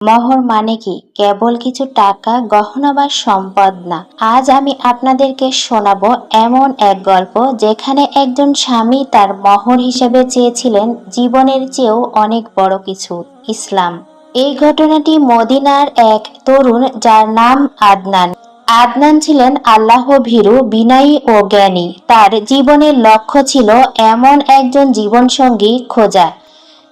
মহর মানে কি? কেবল কিছু টাকা, গহনা বা সম্পদ না। আজ আমি আপনাদেরকে শোনাবো এমন এক গল্প যেখানে একজন স্বামী তার মহর হিসেবে চেয়েছিলেন জীবনের চেয়েও অনেক বড় কিছু, ইসলাম। এই ঘটনাটি মদিনার এক তরুণ যার নাম আদনান। আদনান ছিলেন আল্লাহ ভীরু, বিনয়ী ও জ্ঞানী। তার জীবনের লক্ষ্য ছিল এমন একজন জীবনসঙ্গী খোঁজা,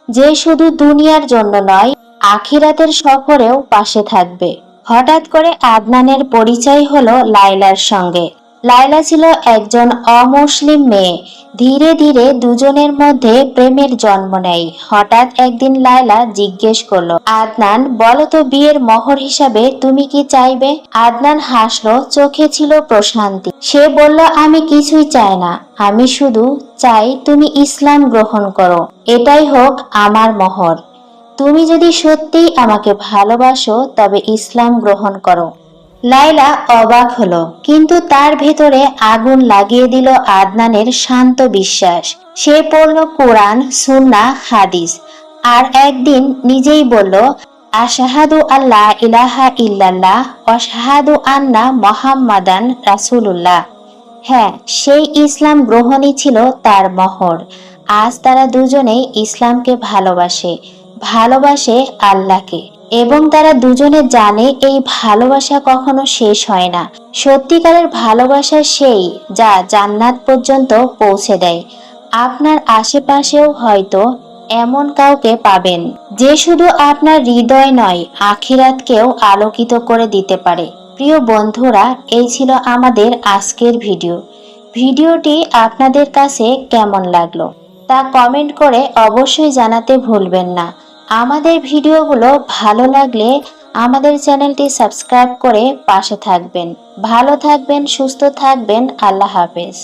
যে শুধু দুনিয়ার জন্য নয় আখিরাতের সফরেও পাশে থাকবে। হঠাৎ করে আদনানের পরিচয় হলো লাইলার সঙ্গে। লাইলা ছিল একজন অমুসলিম মেয়ে। ধীরে ধীরে দুজনের মধ্যে প্রেমের জন্ম নেয়। হঠাৎ একদিন লাইলা জিজ্ঞেস করল, আদনান, বলো তো বিয়ের মহর হিসাবে তুমি কি চাইবে? আদনান হাসলো, চোখে ছিল প্রশান্তি। সে বলল, আমি কিছুই চাই না। আমি শুধু চাই তুমি ইসলাম গ্রহণ করো। এটাই হোক আমার মহর। তুমি যদি সত্যিই আমাকে ভালোবাসো, তবে ইসলাম গ্রহণ করো। লাইলা অবাক হলো, কিন্তু তার ভেতরে আগুন লাগিয়ে দিল আদনানের শান্ত বিশ্বাস। সে পড়ল কোরআন, সুন্না, হাদিস, আর একদিন নিজেই বলল, আশাহাদু আল্লাহ ইলাহা ইল্লাল্লাহ অশাহাদু আন্না মোহাম্মাদান রাসূলুল্লাহ। হ্যাঁ সেই ইসলাম গ্রহণই ছিল তার মহর। আজ তারা দুজনেই ইসলামকে ভালোবাসে। ভালোবাসে আল্লাহকে এবং তারা দুজনে জানে এই ভালোবাসা কখনো শেষ হয় না। সত্যিকারের ভালোবাসা সেই যা জান্নাত পর্যন্ত পৌঁছে দেয়। আপনার আশেপাশেও হয়তো এমন কাউকে পাবেন যে শুধু আপনার হৃদয় নয়, আখিরাতকেও আলোকিত করে দিতে পারে। প্রিয় বন্ধুরা, এই ছিল আমাদের আজকের ভিডিও। ভিডিওটি আপনাদের কাছে কেমন লাগল তা কমেন্ট করে অবশ্যই জানাতে ভুলবেন না। আমাদের ভিডিওগুলো ভালো লাগলে আমাদের চ্যানেলটি সাবস্ক্রাইব করে পাশে থাকবেন। ভালো থাকবেন, সুস্থ থাকবেন, আল্লাহ হাফেজ।